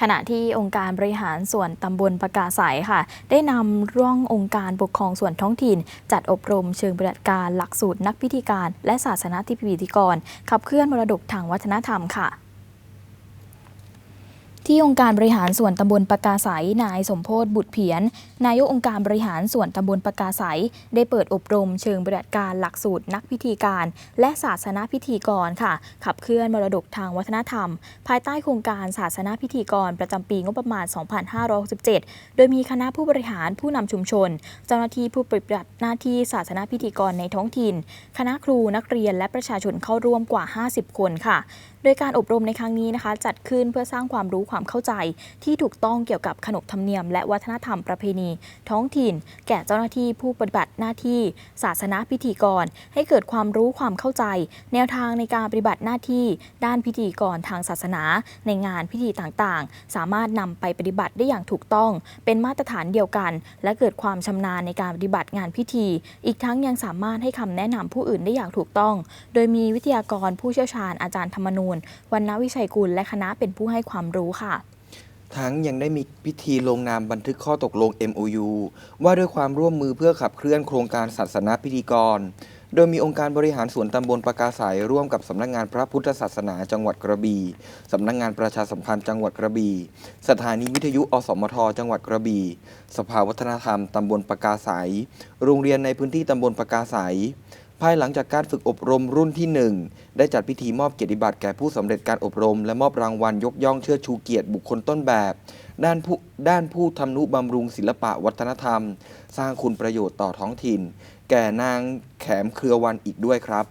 ขณะที่องค์การบริหารส่วนตำบลปากาสายค่ะ ได้นำร่ององค์การปกครองส่วนท้องถิ่น จัดอบรมเชิงปฏิบัติการหลักสูตรนักพิธีการ และศาสนาธิพิธีกร ขับเคลื่อนมรดกทางวัฒนธรรมค่ะ ที่องค์การบริหารส่วนตำบลปากาสายนายสมโพธบุตรเพียรนายกองค์การบริหารส่วนตำบลปากาสายได้เปิดอบรมเชิงปฏิบัติการหลักสูตรนักพิธีการ และศาสนาพิธีกรค่ะ ขับเคลื่อนมรดกทางวัฒนธรรม ภายใต้โครงการศาสนาพิธีกร ประจำปีงบประมาณ 2567 โดยมีคณะผู้บริหารผู้นำชุมชน เจ้าหน้าที่ผู้ปฏิบัติหน้าที่ศาสนาพิธีกรในท้องถิ่น คณะครูนักเรียนและประชาชนเข้าร่วมกว่า 50 คนค่ะโดยการอบรมในครั้งนี้นะคะ จัดขึ้นเพื่อสร้างความรู้ความเข้าใจ ที่ถูกต้องเกี่ยวกับขนบธรรมเนียม และวัฒนธรรมประเพณี ท้องถิ่น แก่เจ้าหน้าที่ผู้ปฏิบัติหน้าที่ ศาสนาพิธีกร ให้เกิดความรู้ความเข้าใจ แนวทางในการปฏิบัติหน้าที่ ด้านพิธีกรทางศาสนา ในงานพิธีต่างๆ สามารถนำไปปฏิบัติได้อย่างถูกต้อง เป็นมาตรฐานเดียวกัน และเกิดความชำนาญในการปฏิบัติงานพิธี อีกทั้งยังสามารถให้คำแนะนำผู้อื่นได้อย่างถูกต้อง โดยมีวิทยากรผู้เชี่ยวชาญอาจารย์ธรรมนูญวรรณวิชัยกุลและคณะเป็นผู้ให้ความรู้ค่ะทั้งยังได้มีพิธีลงนามบันทึกข้อตกลง MOU ว่าด้วยความร่วมมือเพื่อขับเคลื่อนโครงการศาสนาพิธีกร โดยมีองค์การบริหารส่วนตำบลปากาสายร่วมกับสำนักงานพระพุทธศาสนาจังหวัดกระบี่สำนักงานประชาสัมพันธ์จังหวัดกระบี่สถานีวิทยุอสมทจังหวัดกระบี่สภาวัฒนธรรมตำบลปากาสายโรงเรียนในพื้นที่ตำบลปากาสาย ภายหลังจากการฝึกอบรมรุ่นที่ 1 ได้จัดพิธีมอบเกียรติบัตรแก่ผู้สำเร็จการอบรม และมอบรางวัลยกย่องเชิดชูเกียรติบุคคลต้นแบบ ด้านผู้ด้านผู้ทำนุบำรุงศิลปะวัฒนธรรม สร้างคุณประโยชน์ต่อท้องถิ่น แก่นางแขมเครือวันอีกด้วยครับ